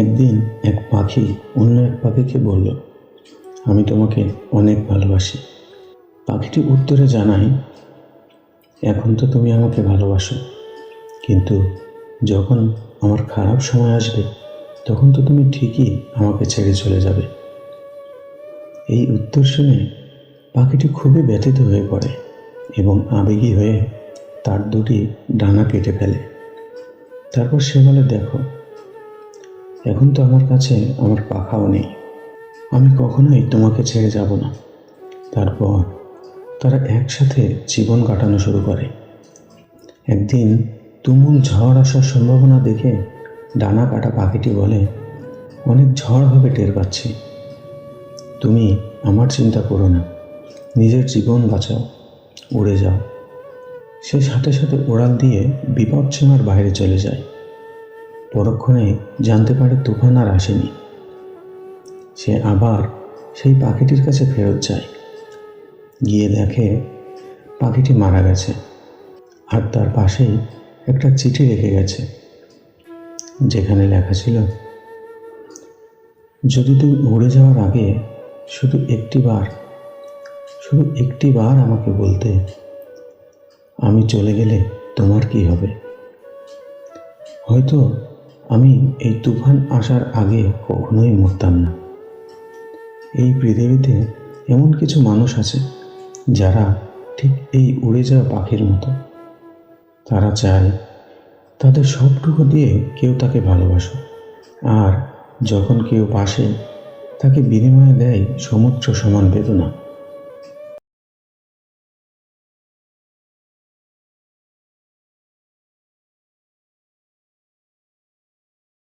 একদিন এক পাখি অন্য এক পাখিকে বলল, আমি তোমাকে অনেক ভালোবাসি। পাখিটি উত্তরে জানাই এখন তো তুমি আমাকে ভালোবাসো, কিন্তু যখন আমার খারাপ সময় আসবে, তখন তো তুমি ঠিকই আমাকে ছেড়ে চলে যাবে। এই উত্তর শুনে পাখিটি খুবই ব্যথিত হয়ে পড়ে এবং আবেগী হয়ে তার দুটি ডানা কেটে ফেলে। তারপর সে বলে, দেখো এখন তো আমার কাছে আমার পাখাও নেই। আমি কখনোই তোমাকে ছেড়ে যাব না। তারপর তারা একসাথে জীবন কাটানো শুরু করে। একদিন তুমুল ঝড় আসার সম্ভাবনা দেখে ডানা কাটা পাখিটি বলে, অনেক ঝড় হবে টের পাচ্ছি। তুমি আমার চিন্তা করো না। নিজের জীবন বাঁচাও। উড়ে যাও। সে সাথে সাথে উড়াল দিয়ে বিপদ সীমার বাইরে চলে যায়। পরক্ষণে জানতে পারে তুফান আর আসেনি। সে আবার সেই পাখিটির কাছে ফেরত যায়। গিয়ে দেখে পাখিটি মারা গেছে আর তার পাশেই একটা চিঠি রেখে গেছে, যেখানে লেখা ছিল, যদি তুমি উড়ে যাওয়ার আগে শুধু একটি বার শুধু একটি বার আমাকে বলতে, আমি চলে গেলে তোমার কি হবে? হয়তো আমি এই তুফান আসার আগে কখনোই মরতাম না। এই পৃথিবীতে এমন কিছু মানুষ আছে, যারা ঠিক এই উড়ে যাওয়া পাখির মতো। তারা চায় তাদের সবটুকু দিয়ে কেউ তাকে ভালোবাসো আর যখন কেউ পাশে তাকে বিনিময়ে দেয় সমুদ্র সমান বেদনা।